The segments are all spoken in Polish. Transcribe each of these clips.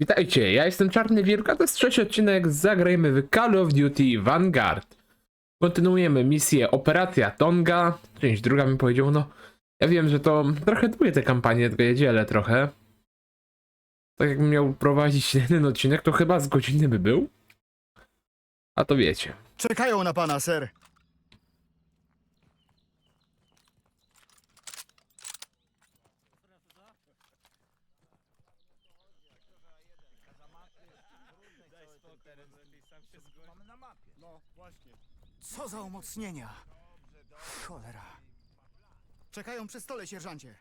Witajcie, ja jestem Czarny Wilk, a to jest trzeci odcinek Zagrajmy w Call of Duty Vanguard. Kontynuujemy misję Operacja Tonga, część druga mi powiedział, no ja wiem, że to trochę długie te kampanie, tylko je dzielę trochę. Tak jakbym miał prowadzić jeden odcinek, to chyba z godziny by był. A to wiecie. Czekają na pana, ser. Co za umocnienia? Cholera. Czekają przy stole, sierżancie.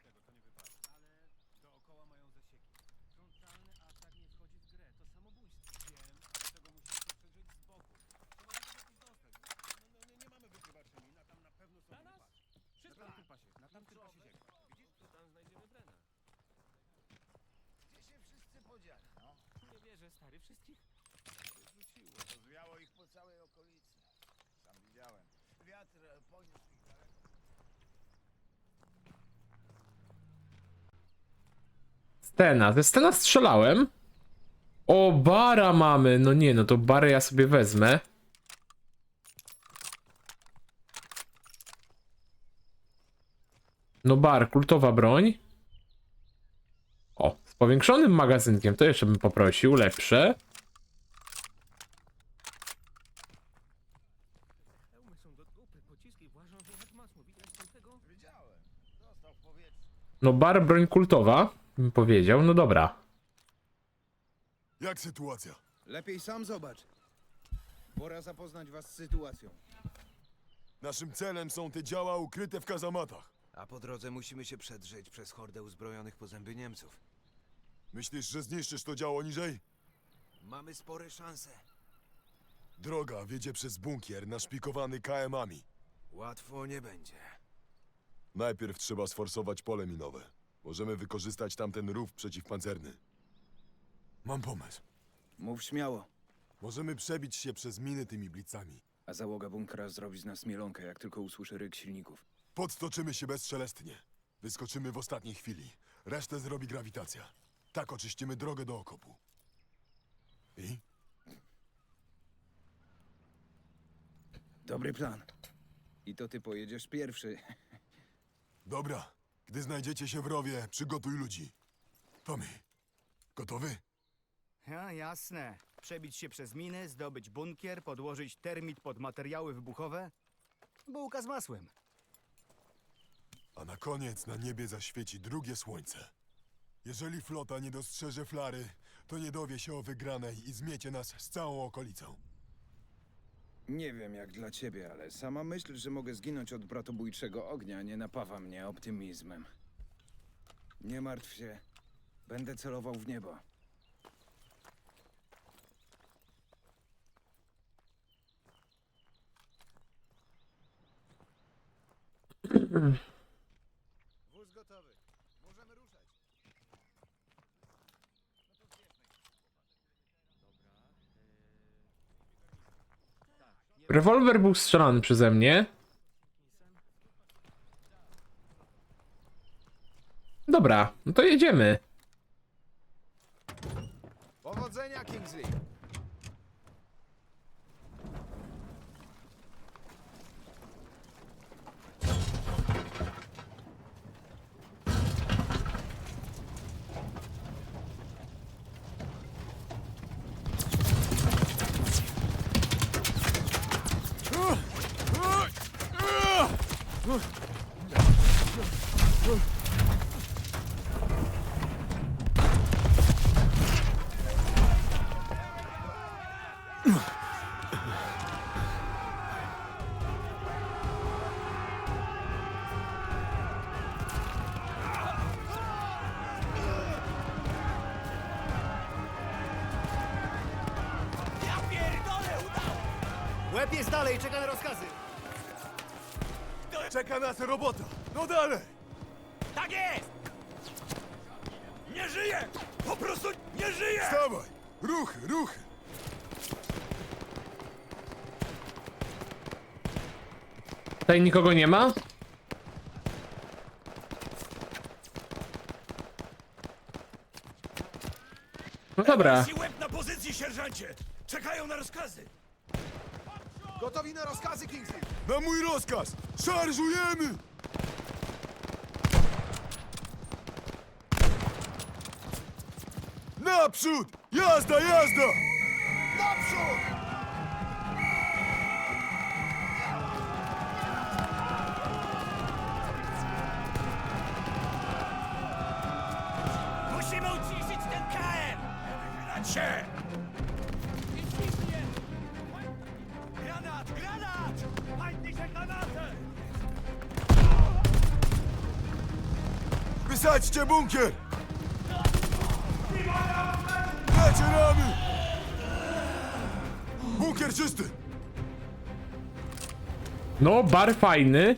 Nie wierzę, stary, wszystkich Rzuciło, rozwiało ich po całej okolicy. Sam widziałem. Wiatr e, poniósł ich daleko. Stena, ze Stena strzelałem. O, bara mamy, no nie, no to barę ja sobie wezmę. No bar, kultowa broń. O, z powiększonym magazynkiem, to jeszcze bym poprosił, lepsze. hełmy są do dupy, jak tego? Został w powietrzu. No bar, broń kultowa, bym powiedział, no dobra. Jak sytuacja? Lepiej sam zobacz. Pora zapoznać was z sytuacją. Naszym celem są te działa ukryte w kazamatach. A po drodze musimy się przedrzeć przez hordę uzbrojonych po zęby Niemców. Myślisz, że zniszczysz to działo niżej? Mamy spore szanse. Droga wiedzie przez bunkier naszpikowany KM-ami. Łatwo nie będzie. Najpierw trzeba sforsować pole minowe. Możemy wykorzystać tamten rów przeciwpancerny. Mam pomysł. Mów śmiało. Możemy przebić się przez miny tymi blicami. A załoga bunkra zrobi z nas mielonkę, jak tylko usłyszy ryk silników. Podstoczymy się bezszelestnie. Wyskoczymy w ostatniej chwili. Resztę zrobi grawitacja. Tak oczyścimy drogę do okopu. I? Dobry plan. I to ty pojedziesz pierwszy. Dobra. Gdy znajdziecie się w rowie, przygotuj ludzi. Tommy, gotowy? Ja, jasne. Przebić się przez miny, zdobyć bunkier, podłożyć termit pod materiały wybuchowe. Bułka z masłem. A na koniec na niebie zaświeci drugie słońce. Jeżeli flota nie dostrzeże flary, to nie dowie się o wygranej i zmiecie nas z całą okolicą. Nie wiem jak dla ciebie, ale sama myśl, że mogę zginąć od bratobójczego ognia, nie napawa mnie optymizmem. Nie martw się. Będę celował w niebo. Wóz gotowy. Możemy ruszać. Rewolwer był strzelany przeze mnie. Dobra, no to jedziemy. Powodzenia, Kingsley. Łeb nas robota! No dalej! Tak jest! Nie żyje! Po prostu nie żyje! Dawaj! Ruchy, ruchy! Tutaj nikogo nie ma? No dobra. I łeb na pozycji, sierżancie! Czekają na rozkazy! Gotowi na rozkazy, Kingsley! Na mój rozkaz! Szarżujemy! Naprzód! Jazda, jazda! No, bar fajny.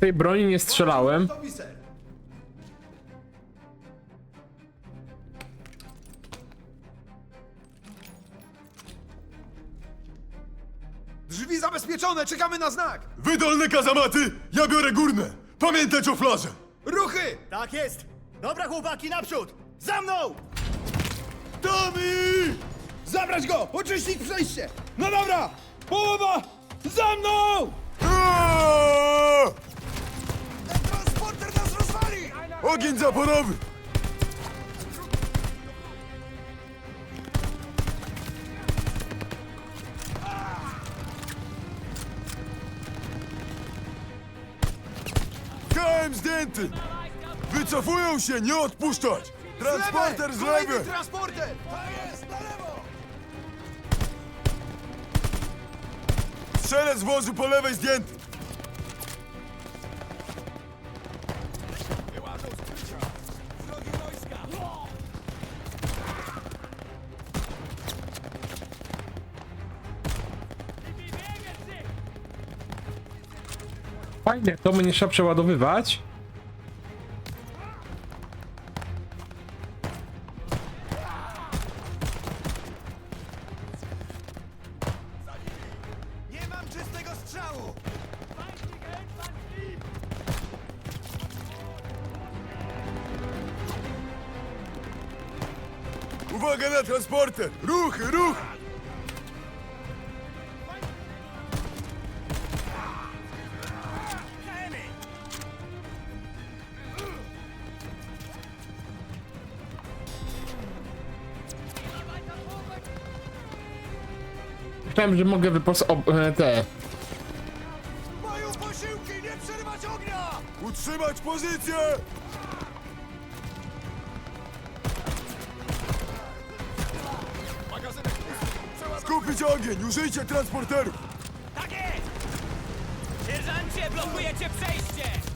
Tej broni nie strzelałem. Czekamy na znak! Wy dolne kazamaty, ja biorę górne! Pamiętać o flarze! Ruchy! Tak jest! Dobra chłopaki, naprzód! Za mną! Tommy! Zabrać go! Oczyścić przejście! No dobra! Połowa! Za mną! Aaaa! Ten transporter nas rozwali! Ogień zaporowy! Zdjęty! Wycofują się, nie odpuszczać! Transporter z lewej! transporter! Tak jest, na lewo! Strzelec wozu po lewej zdjęty! Fajnie, to mnie trzeba przeładowywać. Nie mam czystego strzału! Uwaga na transporter! Ruchy, ruch! Myślałem, że mogę wypos... ob- e, te... Mają posiłki! Nie przerywać ognia! Utrzymać pozycję! Skupić ogień! Użyjcie transporterów! Tak jest! Sierżancie, blokujecie przejście!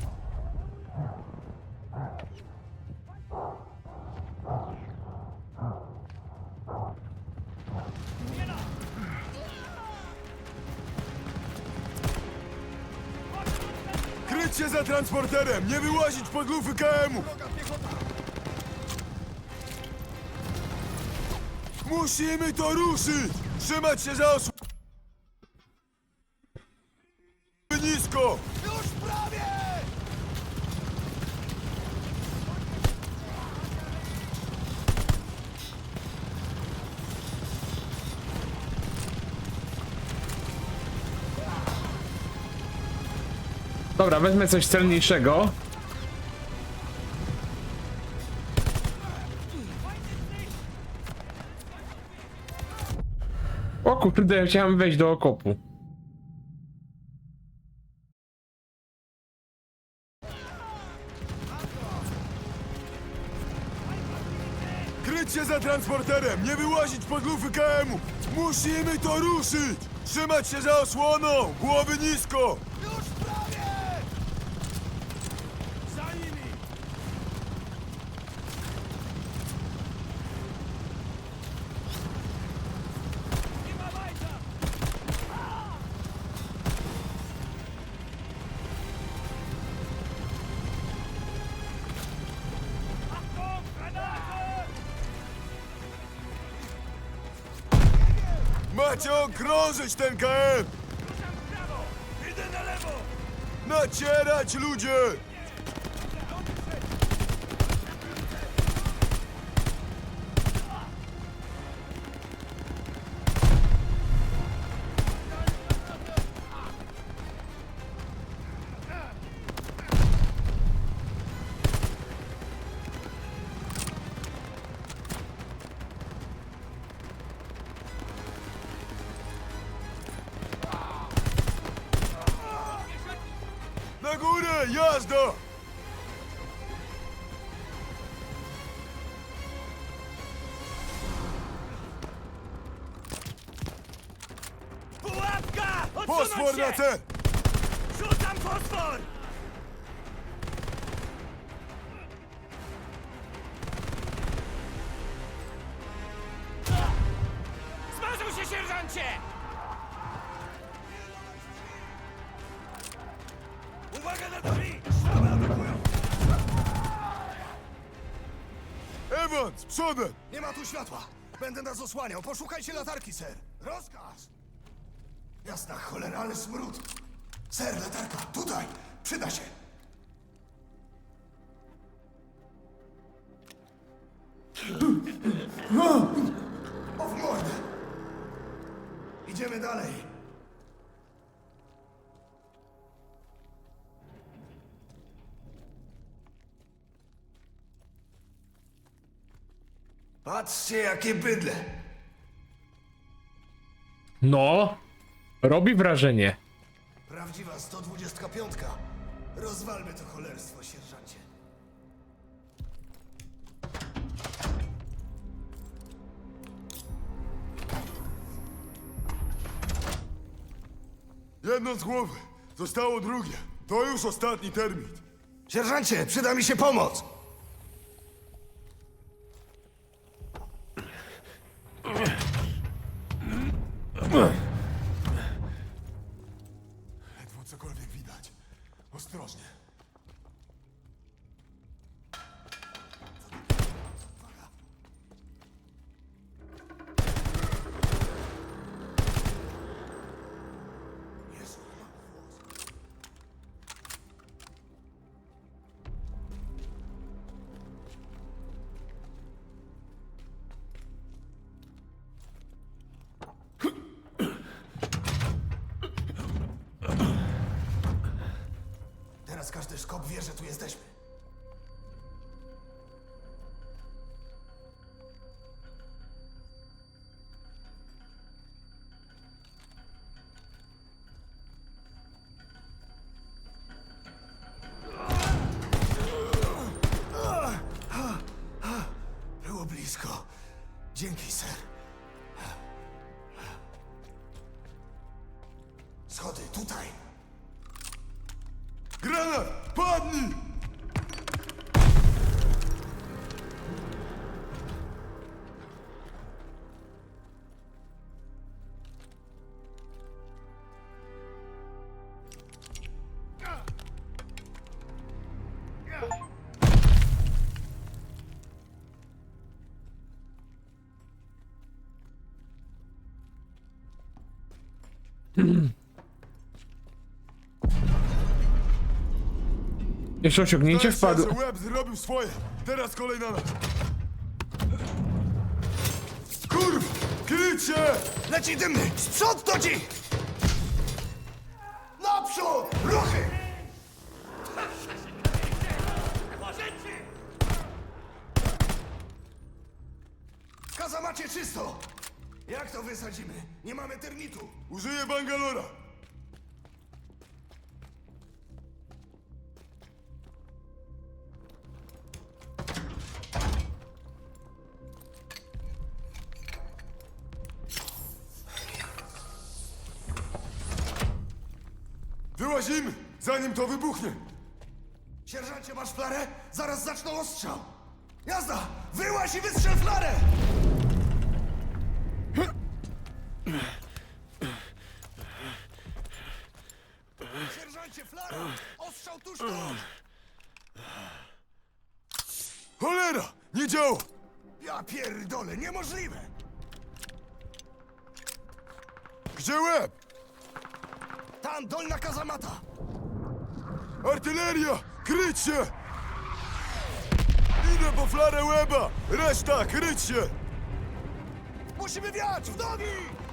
Transporterem! Nie wyłazić pod lufy KM-u! Musimy to ruszyć! Trzymać się za osłonę! Dobra, wezmę coś celniejszego. O kurde, chciałem wejść do okopu. Kryć się za transporterem! Nie wyłazić pod lufy KM-u! Musimy to ruszyć! Trzymać się za osłoną! Głowy nisko! Już Macie okrążyć ten KM! Idę na lewo! Nacierać ludzie! Pułapka! Fosfor Odsunąć na się! cel! Rzucam fosfor! Zmarzył się, sierżancie! Uwaga na drzwi! Sztaby atakują! Evans, przodem! Nie ma tu światła. Będę nas osłaniał. Poszukajcie latarki, ser. Rozkaz! Jasna cholera, ale smród. Ser, latarka, tutaj. Przyda się. O w mordę! Idziemy dalej. Patrzcie, jakie bydle! No, robi wrażenie. Prawdziwa 125. Rozwalmy to cholerstwo, sierżancie. Jedno z głowy. Zostało drugie. To już ostatni termit. Sierżancie, przyda mi się pomoc! Teraz każdy szkop wie, że tu jesteśmy. Granat! Padnij! Jeszcze osiągnięcie wpadło. że Łeb zrobił swoje. Teraz kolej na nas. Kurw! Kryć się! Leci dymny! Sprzód do ci! Naprzód! Ruchy! Kazamacie czysto! Jak to wysadzimy? Nie mamy termitu! Użyję Bangalora. Flarę? Zaraz zaczną ostrzał! Jazda! Wyłaź i wystrzel flarę! Sierżancie, flara! Ostrzał tuż tu! Cholera! Nie działa! Ja pierdolę, niemożliwe! Gdzie łeb? Tam, dolna kazamata! Artyleria! Kryć się! Idę po flarę łeba! Reszta, kryć się! Musimy wiać w nogi!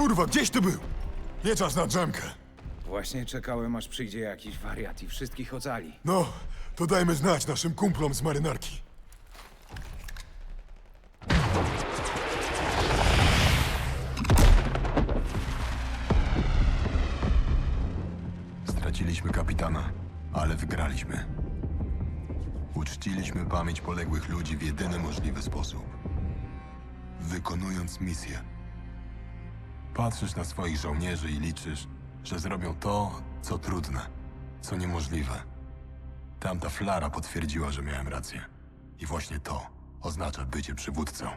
Kurwa, gdzieś ty był? Nie czas na drzemkę. Właśnie czekałem, aż przyjdzie jakiś wariat i wszystkich ocali. No, to dajmy znać naszym kumplom z marynarki. Straciliśmy kapitana, ale wygraliśmy. Uczciliśmy pamięć poległych ludzi w jedyny możliwy sposób. Wykonując misję. Patrzysz na swoich żołnierzy i liczysz, że zrobią to, co trudne, co niemożliwe. Tamta flara potwierdziła, że miałem rację. I właśnie to oznacza bycie przywódcą.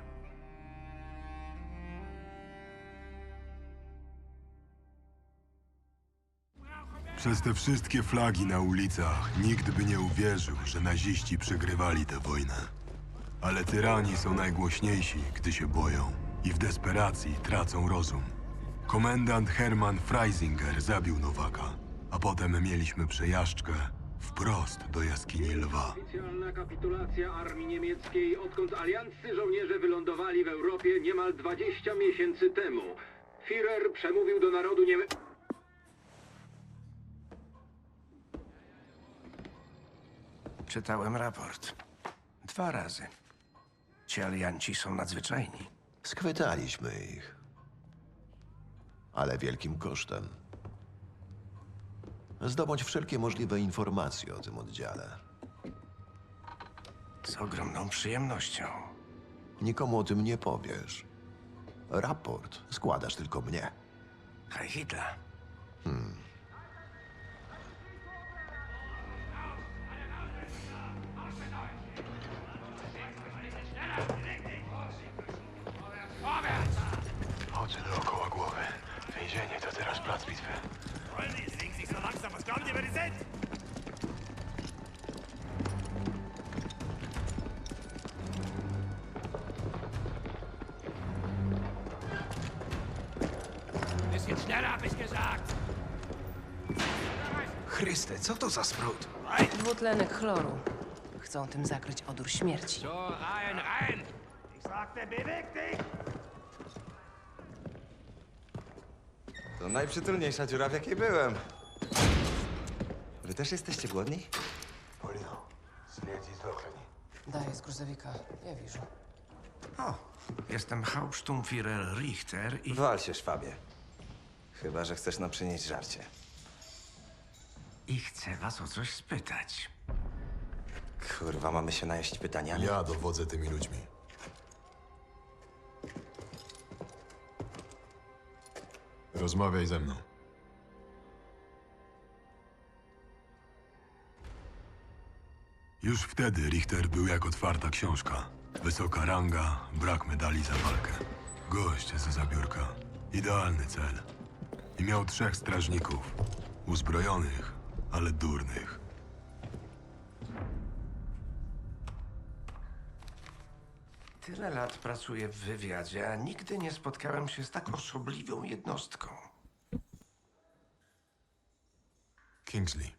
Przez te wszystkie flagi na ulicach nikt by nie uwierzył, że naziści przegrywali tę wojnę. Ale tyrani są najgłośniejsi, gdy się boją i w desperacji tracą rozum. Komendant Hermann Freisinger zabił Nowaka, a potem mieliśmy przejażdżkę wprost do jaskini lwa. Oficjalna kapitulacja armii niemieckiej, odkąd alianccy żołnierze wylądowali w Europie niemal 20 miesięcy temu. Führer przemówił do narodu nieme... Czytałem raport. Dwa razy. Ci alianci są nadzwyczajni. Schwytaliśmy ich. Ale wielkim kosztem. Zdobądź wszelkie możliwe informacje o tym oddziale. Z ogromną przyjemnością. Nikomu o tym nie powiesz. Raport składasz tylko mnie. Hej Hitler. Za sprut? Dwutlenek chloru. Chcą tym zakryć odór śmierci. To najprzytulniejsza dziura, w jakiej byłem. Wy też jesteście głodni? Polino, zjedz z ochroni. Daję z gruzowika. Ja widzę. O, jestem Hauptsturmführer Richter i... Wal się, szwabie. Chyba, że chcesz nam przynieść żarcie. I chcę was o coś spytać. Kurwa, mamy się najeść pytaniami? Ja dowodzę tymi ludźmi. Rozmawiaj ze mną. Już wtedy Richter był jak otwarta książka. Wysoka ranga, brak medali za walkę. Gość ze zabiórka. Idealny cel. I miał trzech strażników. Uzbrojonych, ale durnych. Tyle lat pracuję w wywiadzie, a nigdy nie spotkałem się z tak osobliwą jednostką. Kingsley.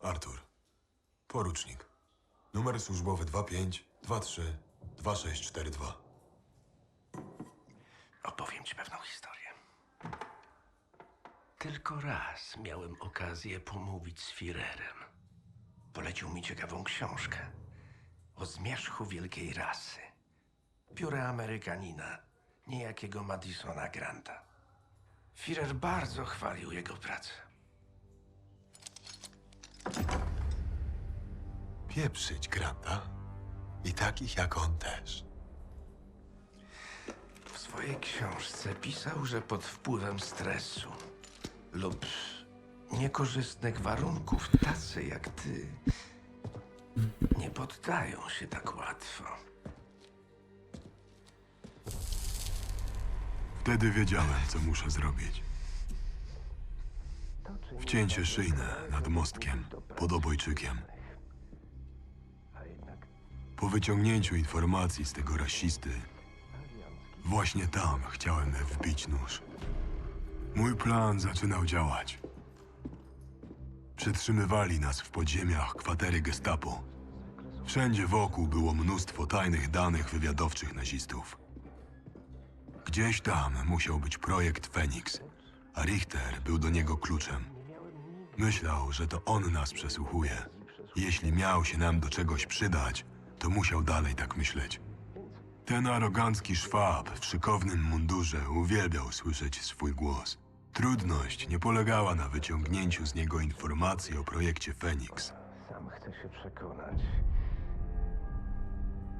Arthur. Porucznik. Numer służbowy 2523 2642. Opowiem ci pewną historię. Tylko raz miałem okazję pomówić z Führerem. Polecił mi ciekawą książkę o zmierzchu wielkiej rasy. Pióre Amerykanina, niejakiego Madisona Granta. Führer bardzo chwalił jego pracę. Pieprzyć Granta. I takich jak on też. W swojej książce pisał, że pod wpływem stresu lub niekorzystnych warunków tacy jak ty nie poddają się tak łatwo. Wtedy wiedziałem, co muszę zrobić. Wcięcie szyjne nad mostkiem, pod obojczykiem. Po wyciągnięciu informacji z tego rasisty, właśnie tam chciałem wbić nóż. Mój plan zaczynał działać. Przetrzymywali nas w podziemiach kwatery gestapo. Wszędzie wokół było mnóstwo tajnych danych wywiadowczych nazistów. Gdzieś tam musiał być projekt Feniks, a Richter był do niego kluczem. Myślał, że to on nas przesłuchuje. Jeśli miał się nam do czegoś przydać, to musiał dalej tak myśleć. Ten arogancki szwab w szykownym mundurze uwielbiał słyszeć swój głos. Trudność nie polegała na wyciągnięciu z niego informacji o projekcie Feniks. Sam chcę się przekonać,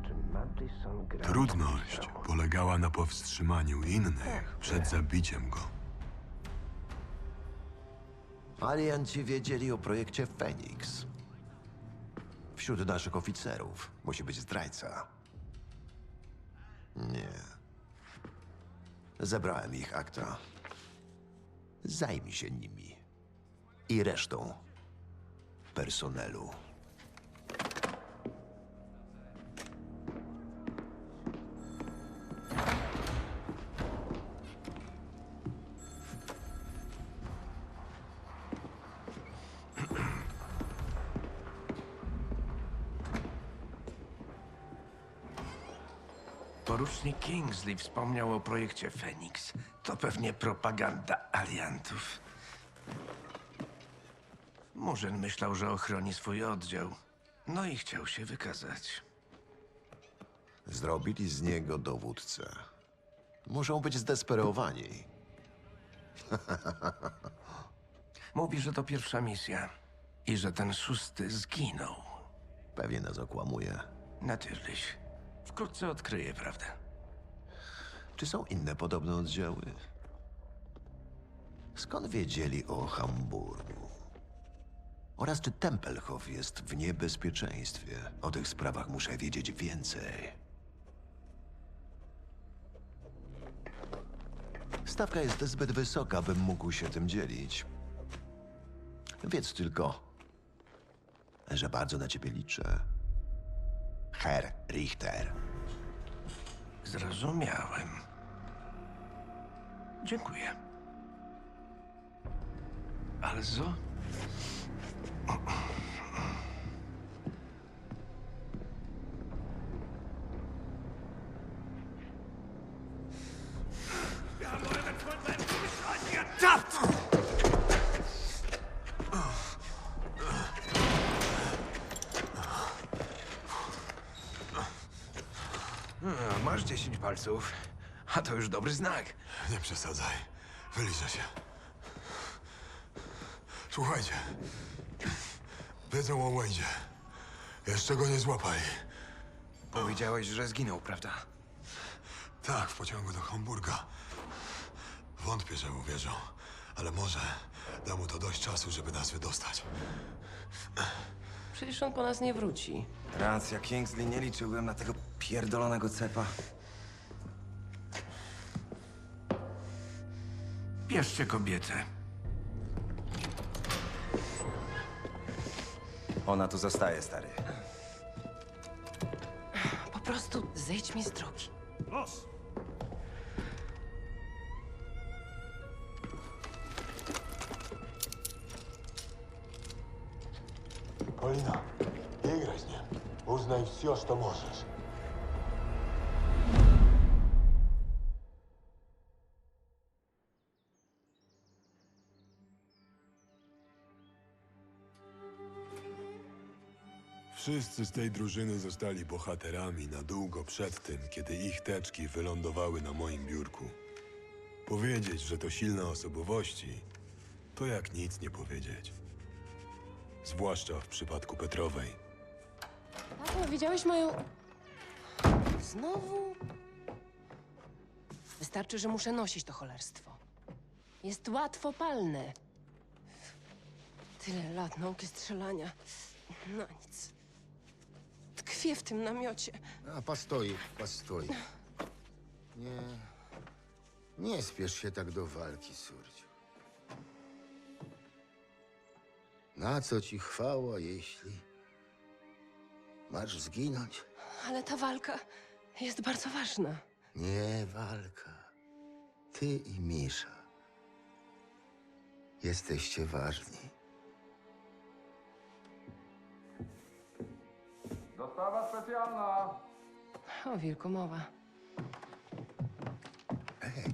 czy Madison gra Trudność polegała na powstrzymaniu innych przed zabiciem go. Alianci wiedzieli o projekcie Feniks. Wśród naszych oficerów musi być zdrajca. Nie. Zebrałem ich akta. Zajmij się nimi. I resztą personelu. Porucznik Kingsley wspomniał o projekcie Feniks. To pewnie propaganda aliantów. Murzyn myślał, że ochroni swój oddział. No i chciał się wykazać. Zrobili z niego dowódcę. Muszą być zdesperowani. Mówi, że to pierwsza misja. I że ten szósty zginął. Pewnie nas okłamuje. Natürlich. Wkrótce odkryje prawdę. Czy są inne podobne oddziały? Skąd wiedzieli o Hamburgu? Oraz czy Tempelhof jest w niebezpieczeństwie? O tych sprawach muszę wiedzieć więcej. Stawka jest zbyt wysoka, bym mógł się tym dzielić. Wiedz tylko, że bardzo na ciebie liczę. Herr Richter. Zrozumiałem. Dziękuję. Also? Masz 10 palców, a to już dobry znak. Nie przesadzaj. Wyliczę się. Słuchajcie. Wiedzą o Wade'zie. Jeszcze go nie złapali. Powiedziałeś, że zginął, prawda? Tak, w pociągu do Hamburga. Wątpię, że uwierzą. Ale może da mu to dość czasu, żeby nas wydostać. Przecież on po nas nie wróci. Racja, Kingsley, nie liczyłem na tego pierdolonego cepa. Bierzcie kobietę. Ona tu zostaje, stary. Po prostu zejdź mi z drogi. Los! Polina, nie graj z nim. Uznaj все, что możesz. Wszyscy z tej drużyny zostali bohaterami na długo przed tym, kiedy ich teczki wylądowały na moim biurku. Powiedzieć, że to silne osobowości, to jak nic nie powiedzieć. Zwłaszcza w przypadku Petrowej. Widziałeś moją... Znowu? Wystarczy, że muszę nosić to cholerstwo. Jest łatwopalne. Tyle lat nauki strzelania. No nic. Tkwię w tym namiocie. A, postój, postój. Nie... Nie spiesz się tak do walki, Surdziu. Na co ci chwała, jeśli masz zginąć? Ale ta walka jest bardzo ważna. Nie walka. Ty i Misza. Jesteście ważni. Dostawa specjalna! O wilku mowa. Hej,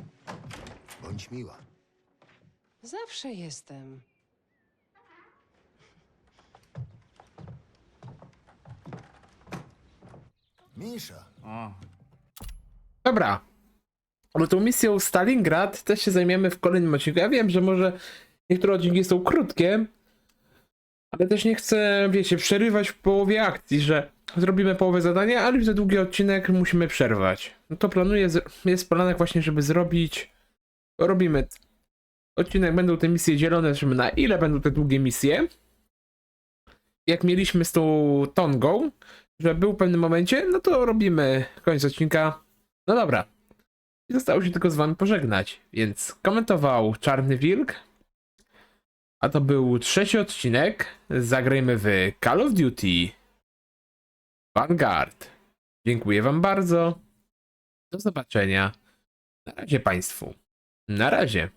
bądź miła. Zawsze jestem. Misza. Dobra. Ale tą misją Stalingrad też się zajmiemy w kolejnym odcinku. Ja wiem, że może niektóre odcinki są krótkie, ale też nie chcę, wiecie, przerywać w połowie akcji, że zrobimy połowę zadania, ale już za długi odcinek musimy przerwać. No to planuję, jest planek właśnie, żeby zrobić, robimy odcinek, będą te misje dzielone, żeby na ile będą te długie misje. Jak mieliśmy z tą Tongą, że był w pewnym momencie, no to robimy koniec odcinka. No dobra. I zostało się tylko z wami pożegnać. Więc komentował Czarny Wilk. A to był trzeci odcinek. Zagrajmy w Call of Duty Vanguard. Dziękuję wam bardzo. Do zobaczenia. Na razie państwu. Na razie.